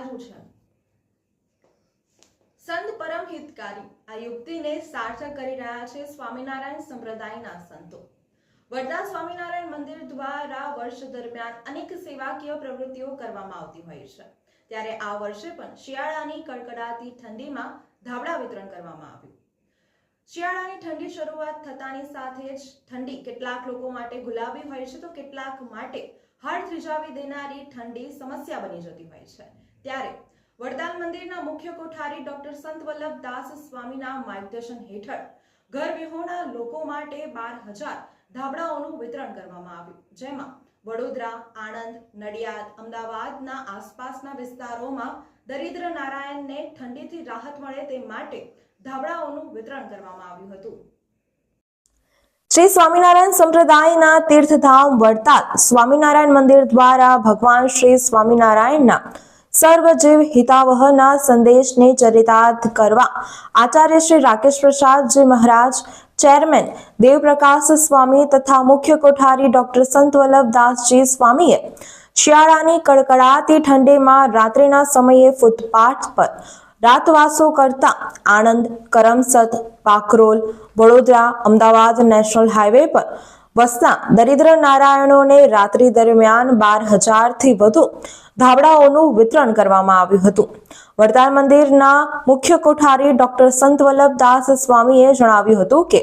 તાજું છે. સંત પરમ હિતકારી. આ યુક્તિને સાર્થક કરી રહ્યા છે સ્વામિનારાયણ સંપ્રદાયના સંતો. વડદા સ્વામિનારાયણ મંદિર દ્વારા વર્ષ દરમિયાન અનેક સેવાકીય પ્રવૃત્તિઓ કરવામાં આવતી હોય છે. ત્યારે આ વર્ષે પણ શિયાળાની કડકડાતી ઠંડીમાં ધાબળા વિતરણ કરવામાં આવ્યું. શિયાળાની ઠંડી શરૂઆત થતાની સાથે જ ઠંડી કેટલાક લોકો માટે ગુલાબી હોય છે તો કેટલાક માટે હાડ ત્રિજાવી દેનારી ઠંડી સમસ્યા બની જતી હોય છે. ત્યારે વડતાલ મંદિરના મુખ્ય કોઠારી ડોક્ટર સંત વલ્લભ દાસ સ્વામીના માર્ગદર્શન હેઠળ ઘર વિહોણા લોકો માટે બાર હજાર ધાબળાઓનું વિતરણ કરવામાં આવ્યું, જેમાં વડોદરા, આણંદ, નડિયાદ, અમદાવાદના આસપાસના વિસ્તારોમાં દરિદ્ર નારાયણને ઠંડીથી રાહત મળે તે માટે ધાબળાઓનું વિતરણ કરવામાં આવ્યું હતું. શ્રી સ્વામિનારાયણ સંપ્રદાયના તીર્થધામ વડતાલ સ્વામિનારાયણ મંદિર દ્વારા ભગવાન શ્રી સ્વામિનારાયણના સર્વજીવ હિતાવહના સંદેશને ચરિતાર્થ કરવા. આચાર્ય શ્રી રાકેશ પ્રસાદજી મહારાજ, ચેરમેન દેવપ્રકાશ સ્વામી તથા મુખ્ય કોઠારી ડોક્ટર સંત વલ્લભદાસજી સ્વામીએ શિયાળાની કડકડાતી ઠંડીમાં રાત્રિના સમયે ફૂટપાથ પર રાતવાસો કરતા આણંદ, કરમસદ, પાકરોલ, વડોદરા, અમદાવાદ નેશનલ હાઈવે પર વસતા દરિદ્ર નારાયણોને રાત્રિ દરમિયાન બાર હજારથી વધુ ધાબળાઓનું વિતરણ કરવામાં આવ્યું હતું. વરદાન મંદિરના મુખ્ય કોઠારી ડોક્ટર સંત વલ્લભદાસ સ્વામીએ જણાવ્યું હતું કે,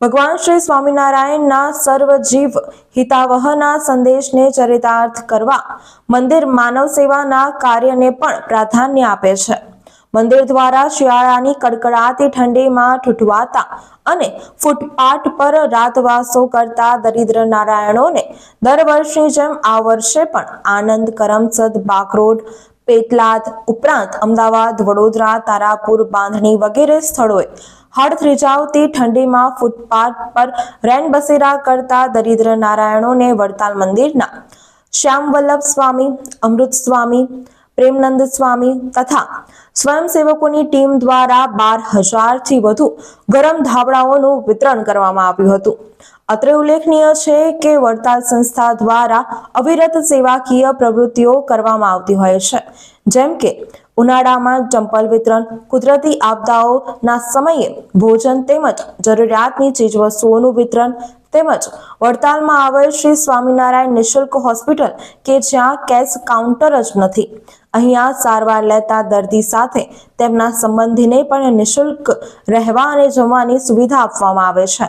ભગવાન શ્રી સ્વામિનારાયણના સર્વજીવ હિતાવહના સંદેશને ચરિતાર્થ કરવા મંદિર માનવ સેવાના કાર્યને પણ પ્રાધાન્ય આપે છે. મંદિર દ્વારા શિયાળાની કડકડાતી ઠંડીમાં ઠૂઠવાતા અને ફૂટપાથ પર રાતવાસો કરતા દરિદ્ર નારાયણોને દર વર્ષની જેમ આ વર્ષે પણ આનંદ કરમસદ, બાકરોડ, પેટલાદ ઉપરાંત અમદાવાદ, વડોદરા, તારાપુર, બાંધણી વગેરે સ્થળોએ હળ થ્રીજાવતી ઠંડીમાં ફૂટપાથ પર રેનબસેરા કરતા દરિદ્ર નારાયણોને વડતાલ મંદિરના શ્યામ વલ્લભ સ્વામી, અમૃત સ્વામી પ્રેમનંદ સ્વામી તથા સ્વયંસેવકોની ટીમ દ્વારા બાર હજારથી વધુ ગરમ ધાબળાઓનું વિતરણ કરવામાં આવ્યું હતું. અત્રે ઉલ્લેખનીય છે કે વડતાલ સંસ્થા દ્વારા અવિરત સેવાકીય પ્રવૃત્તિઓ કરવામાં આવતી હોય છે. જેમ કે ઉનાળામાં ચંપલ વિતરણ, કુદરતી આપદાઓના સમયે ભોજન તેમજ જરૂરિયાતની ચીજવસ્તુઓનું વિતરણ તેમજ વડતાલમાં આવેલ શ્રી સ્વામિનારાયણ નિઃશુલ્ક હોસ્પિટલ કે જ્યાં કેશ કાઉન્ટર જ નથી. અહીંયા સારવાર લેતા દર્દી સાથે તેમના સંબંધીને પણ નિઃશુલ્ક રહેવા અને જમવાની સુવિધા આપવામાં આવે છે.